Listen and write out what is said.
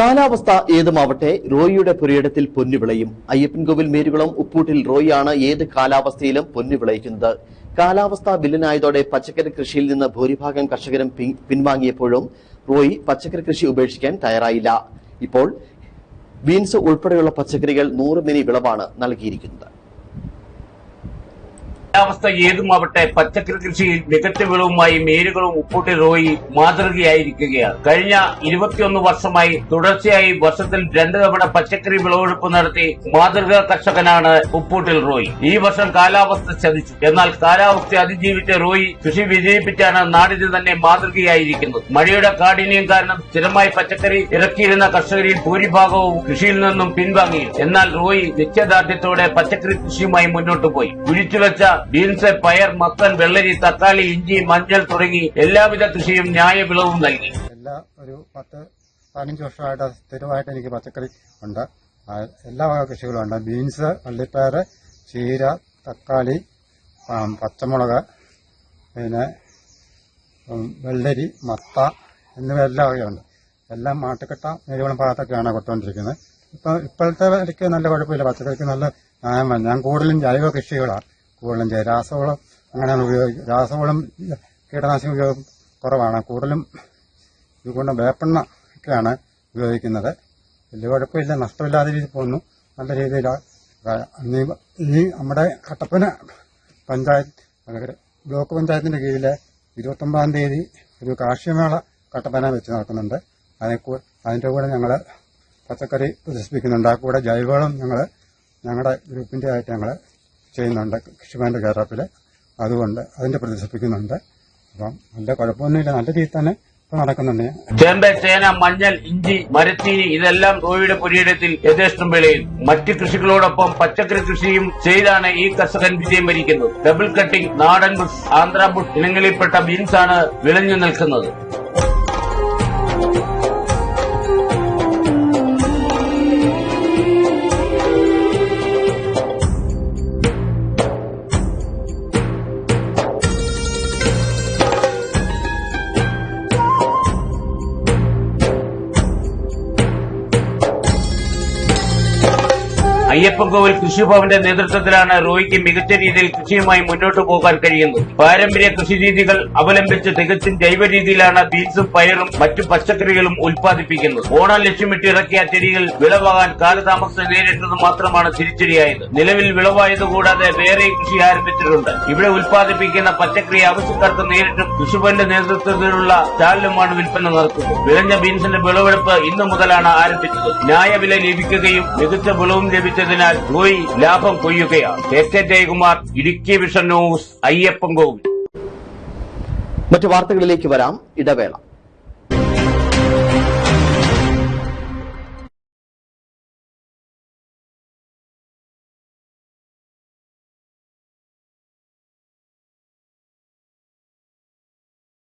കാലാവസ്ഥ ഏതുമാവട്ടെ റോയിയുടെ പുരയിടത്തിൽ പൊന്നു വിളയും അയ്യപ്പൻകോവിൽ മേരുകുളം ഉപ്പൂട്ടിൽ റോയിയാണ് ഏത് കാലാവസ്ഥയിലും പൊന്നു വിളയിക്കുന്നത് കാലാവസ്ഥ വില്ലനായതോടെ പച്ചക്കറി കൃഷിയിൽ നിന്ന് ഭൂരിഭാഗം കർഷകരും പിൻ- പിൻവാങ്ങിയപ്പോഴും റോയി പച്ചക്കറി കൃഷി ഉപേക്ഷിക്കാൻ തയ്യാറായില്ല. ഇപ്പോൾ ബീൻസ് ഉൾപ്പെടെയുള്ള പച്ചക്കറികൾ നൂറ് മിനി വിളവാണ് നൽകിയിരിക്കുന്നത്. കാലാവസ്ഥ ഏതുമാവട്ടെ പച്ചക്കറി കൃഷിയിൽ മികച്ച വിളവുമായി മേലുകളും ഉപ്പൂട്ടി റോയി മാതൃകയായിരിക്കുകയാണ്. കഴിഞ്ഞ ഇരുപത്തിയൊന്ന് വർഷമായി തുടർച്ചയായി വർഷത്തിൽ രണ്ട് തവണ പച്ചക്കറി വിളവെടുപ്പ് നടത്തി മാതൃകാ കർഷകനാണ് ഉപ്പൂട്ടിൽ റോയി. ഈ വർഷം കാലാവസ്ഥ ചതിച്ചു. എന്നാൽ കാലാവസ്ഥ അതിജീവിച്ച റോയി കൃഷി വിജയിപ്പിച്ചാണ് നാടിന് തന്നെ മാതൃകയായിരിക്കുന്നത്. മഴയുടെ കാഠിന്യം കാരണം സ്ഥിരമായി പച്ചക്കറി ഇറക്കിയിരുന്ന കർഷകരിൽ ഭൂരിഭാഗവും കൃഷിയിൽ നിന്നും പിൻവാങ്ങി എന്നാൽ റോയി നിശ്ചയദാർഢ്യത്തോടെ പച്ചക്കറി കൃഷിയുമായി മുന്നോട്ട് പോയി കുഴിച്ചുവെച്ച ബീൻസ് പയർ മത്തൻ വെള്ളരി തക്കാളി ഇഞ്ചി മഞ്ഞൾ തുടങ്ങി എല്ലാവിധ കൃഷിയും ന്യായ വിളവും നൽകി. എല്ലാ ഒരു പത്ത് പതിനഞ്ച് വർഷമായിട്ട് സ്ഥിരമായിട്ട് എനിക്ക് പച്ചക്കറി ഉണ്ട്. എല്ലാ വക കൃഷികളും ഉണ്ട്. ബീൻസ് വള്ളിപ്പയർ ചീര തക്കാളി പച്ചമുളക് പിന്നെ വെള്ളരി മത്ത എന്നിവ എല്ലാ വകയുണ്ട് എല്ലാം മാട്ടുകെട്ട നെരുവളം ഭാഗത്തൊക്കെയാണ് കൊടുത്തുകൊണ്ടിരിക്കുന്നത് ഇപ്പം ഇപ്പോഴത്തെ വിലയ്ക്ക് നല്ല കുഴപ്പമില്ല. പച്ചക്കറിക്ക് നല്ല ഞാൻ കൂടുതലും ജൈവ കൃഷികളാണ് കൂടുതലും ചെയ്യുക രാസവളം അങ്ങനെയാണ് ഉപയോഗിക്കുക രാസവളം കീടനാശിനി ഉപയോഗം കുറവാണ്. കൂടുതലും ഇതുകൊണ്ട് വേപ്പെണ്ണ ഒക്കെയാണ് ഉപയോഗിക്കുന്നത്. വലിയ കുഴപ്പമില്ല. നഷ്ടമില്ലാതെ രീതിയിൽ പോകുന്നു. നല്ല രീതിയിൽ ഇനി നമ്മുടെ കട്ടപ്പന പഞ്ചായത്ത് ബ്ലോക്ക് പഞ്ചായത്തിന്റെ കീഴിലെ ഇരുപത്തൊമ്പതാം തീയതി ഒരു കാർഷികമേള കട്ടപ്പന വെച്ച് നടക്കുന്നുണ്ട്. അതിനെ അതിന്റെ കൂടെ ഞങ്ങൾ പച്ചക്കറി പ്രദർശിപ്പിക്കുന്നുണ്ട്. ആ കൂടെ ജൈവവളം ഞങ്ങൾ ഞങ്ങളുടെ ഗ്രൂപ്പിന്റെ ആയിട്ട് ഞങ്ങൾ ചെയ്യുന്നുണ്ട് കൃഷിമാന്റെ കേരളത്തിൽ അതുകൊണ്ട് അതിന്റെ പ്രദർശിപ്പിക്കുന്നുണ്ട് അപ്പം നല്ല കുഴപ്പമൊന്നുമില്ല. നല്ല രീതിയിൽ തന്നെ നടക്കുന്നുണ്ട്. ചേമ്പ് ചേന മഞ്ഞൾ ഇഞ്ചി മരച്ചീനി ഇതെല്ലാം തോഴിയുടെ പുരയിടത്തിൽ യഥേഷ്ടം വിളയും. മറ്റ് കൃഷികളോടൊപ്പം പച്ചക്കറി കൃഷിയും ചെയ്താണ് ഈ കർഷകൻ വിജയം വരിക്കുന്നത്. ഡബിൾ കട്ടിംഗ് നാടൻ ബുഷ് ആന്ധ്ര ബുഷ് ഇനങ്ങളിൽപ്പെട്ട ബീൻസാണ് വിളഞ്ഞു നിൽക്കുന്നത്. അയ്യപ്പൻകോവിൽ കൃഷിഭവന്റെ നേതൃത്വത്തിലാണ് റോയിക്ക് മികച്ച രീതിയിൽ കൃഷിയുമായി മുന്നോട്ട് പോകാൻ കഴിയുന്നത്. പാരമ്പര്യ കൃഷി രീതികൾ അവലംബിച്ച് തികച്ചും ജൈവ രീതിയിലാണ് ബീൻസും പയറും മറ്റു പച്ചക്കറികളും ഉൽപ്പാദിപ്പിക്കുന്നത്. ഓണം ലക്ഷ്യമിട്ട് ഇറക്കിയ ചെടികൾ വിളവാകാൻ കാലതാമസം നേരിട്ടത് മാത്രമാണ് തിരിച്ചടിയായത്. നിലവിൽ വിളവായത് കൂടാതെ വേറെ കൃഷി ആരംഭിച്ചിട്ടുണ്ട്. ഇവിടെ ഉൽപ്പാദിപ്പിക്കുന്ന പച്ചക്കറി ആവശ്യക്കാർക്ക് നേരിട്ടും കൃഷിഭവന്റെ നേതൃത്വത്തിലുള്ള സ്റ്റാളിലുമാണ് വിൽപ്പന നടത്തുന്നത്. വിളഞ്ഞ ബീൻസിന്റെ വിളവെടുപ്പ് ഇന്നു മുതലാണ് ആരംഭിച്ചത്. ന്യായവില ലഭിക്കുകയും മികച്ച വിളവും ലഭിച്ചതിനാൽ റോയി ലാഭം കൊയ്യുകയാണ്. K K Jayakumar Idukki vision news Ayyappan Kovil മറ്റു വാർത്തകളിലേക്ക് വരാം. ഇടവേള.